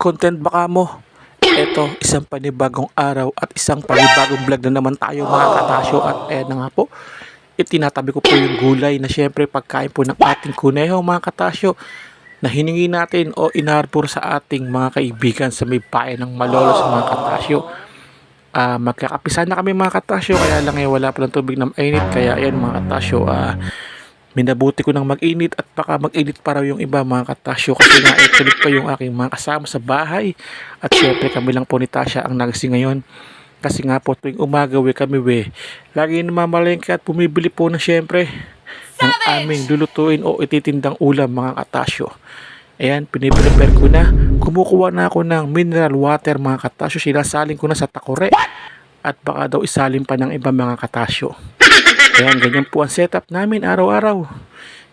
content baka mo. Ito, isang panibagong araw at isang panibagong vlog na naman tayo mga katasyo at eh na nga po, itinatabi ko po yung gulay na syempre pagkain po ng ating kuneho mga katasyo na hiningi natin o inarbor sa ating mga kaibigan sa may bayan ng Malolos mga katasyo. Ah, magkakapisa na kami mga katasyo kaya lang eh wala pa ng tubig na mainit kaya ayan mga katasyo ah minabuti ko ng mag-init at baka mag-init pa raw yung iba mga katasyo kasi nga eh, kulit pa yung aking mga kasama sa bahay. At syempre kami lang po ni Tasha ang nagising ngayon. Kasi nga po tuwing umaga we kami we lagi namamalengke at bumibili po na syempre ng aming lulutuin o ititindang ulam mga katasyo. Ayan piniprepare ko na. Kumukuha na ako ng mineral water mga katasyo. Sinasaling ko na sa takore. At baka daw isalin pa ng iba mga katasyo Ayan, ganyan po ang setup namin araw-araw.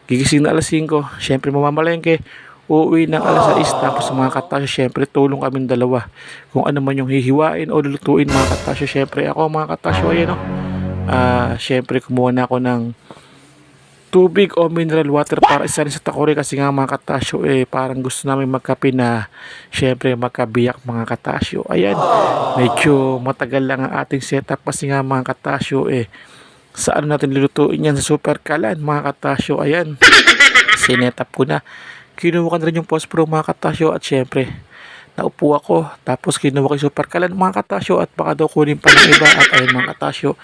Gigising na alas 5, syempre mamamalengke. Uuwi ng alas 6, tapos mga katasyo, syempre tulong kami dalawa. Kung ano man yung hihiwain o lulutuin mga katasyo, syempre ako mga katasyo, ayan o. Ah, syempre kumuha na ako ng tubig o mineral water para isa rin sa takore kasi nga mga katasyo eh parang gusto namin magkape na syempre magkabiyak mga katasyo ayan medyo matagal lang ang ating setup kasi nga mga katasyo eh saan natin lulutuin yan sa super kalan mga katasyo? Ayan. Sinetap ko na. Kinuha ko na rin yung pospro mga katasyo. At syempre naupo ako. Tapos kinuha ko yung super kalan mga katasyo. At baka daw kunin pa ng iba. At ayun mga katasyo.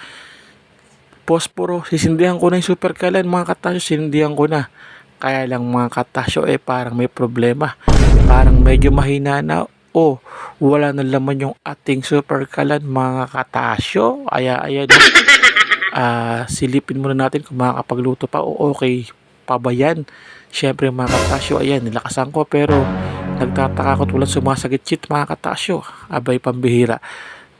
Posporo sisindihan ko na yung super kalan mga katasyo. Sinindihan ko na. Kaya lang mga katasyo eh parang may problema. Parang medyo mahina na. O wala na laman yung ating super kalan mga katasyo. Aya ayan ah silipin muna natin kung makakapagluto pa o okay pa ba yan. Siyempre mga katasyo, ayan, nilakasan ko pero nagtataka ko tulad sumasagit-chit mga katasyo. Abay pambihira.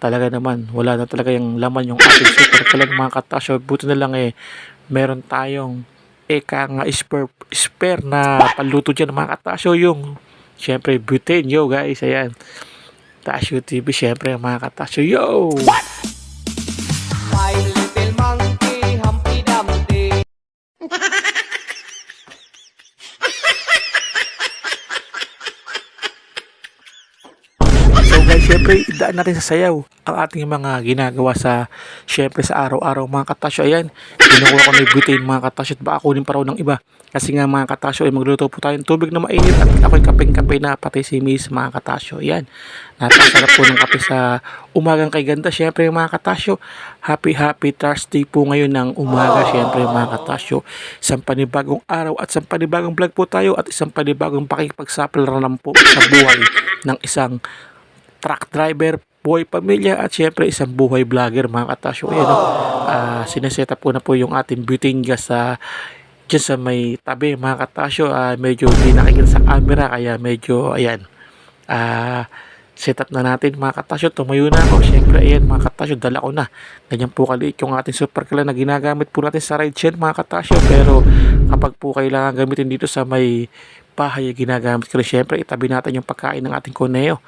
Talaga naman, wala na talaga yung laman yung ating super kalan mga katasyo. Buti na lang eh, meron tayong eka nga spare, spare na panluto dyan mga katasyo. Yung, siyempre, butane, yo guys, ayan. Tasyo TV, siyempre mga katasyo, yo! My Syempre idaan natin sa sayaw ang ating mga ginagawa sa syempre sa araw-araw mga katasyo. Ayan, kinukuha ko na yung mga katasyo at baka kunin pa raw ng iba. Kasi nga mga katasyo ay magluto po tayo ng tubig na mainit at ako'y kapeng-kape na pati si Miss mga katasyo. Ayan, napakasarap po ng kape sa umagang kay ganda. Syempre mga katasyo, happy happy Thursday po ngayon ng umaga. Syempre mga katasyo, isang panibagong araw at isang panibagong vlog po tayo at isang panibagong pakipagsapalaran po sa buhay ng isang truck driver, boy pamilya at syempre isang buhay vlogger mga katasyo. Ayan o, uh, sineset up ko na po yung ating butane gas sa dyan sa may tabi mga katasyo. Ah, medyo hindi nakikita sa camera kaya medyo ayan. Ah, set up na natin mga katasyo. Tumayo na ako. Syempre ayan mga katasyo, dala ko na. Ganyan po kaliit yung ating super na ginagamit po natin sa ride share mga katasyo. Pero kapag po kailangan gamitin dito sa may bahay, ginagamit ko. Syempre itabi natin yung pagkain ng ating koneo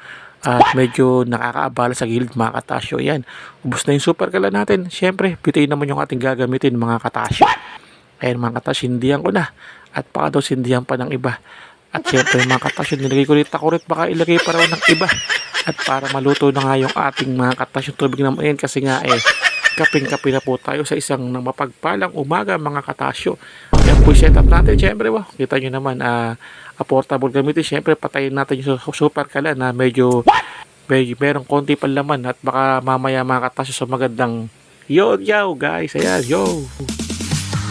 at medyo nakakaabala sa gilid mga katasyo. Yan, ubos na yung super kala natin. Siyempre, bitayin naman yung ating gagamitin mga katasyo. Ayan mga katasyo, sindihan ko na. At baka daw sindihan pa ng iba. At siyempre mga katasyo, nilagay ko rin takurit, baka ilagay pa raw ng iba. At para maluto na nga yung ating mga katasyo tubig na main kasi nga eh, kaping-kape na po tayo sa isang mapagpalang umaga mga katasyo. Ayan po yung setup natin, siyempre ba? Kita nyo naman, ah, affordable gamitin. Siyempre, patayin natin yung su- super kala na medyo, medyo merong konti pa laman at baka mamaya mga katasyo sa magandang yo, yo, guys, ayan, yo.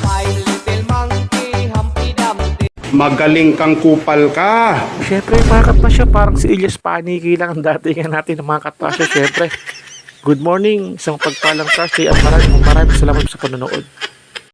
My little monkey, Humpty Dumpty. Magaling kang kupal ka. Siyempre, mga katasyo, parang si Ilyas Paniki lang ang datingan natin ng mga katasyo, siyempre. Good morning, isang pagpalang Thursday at maraming maraming salamat sa panonood.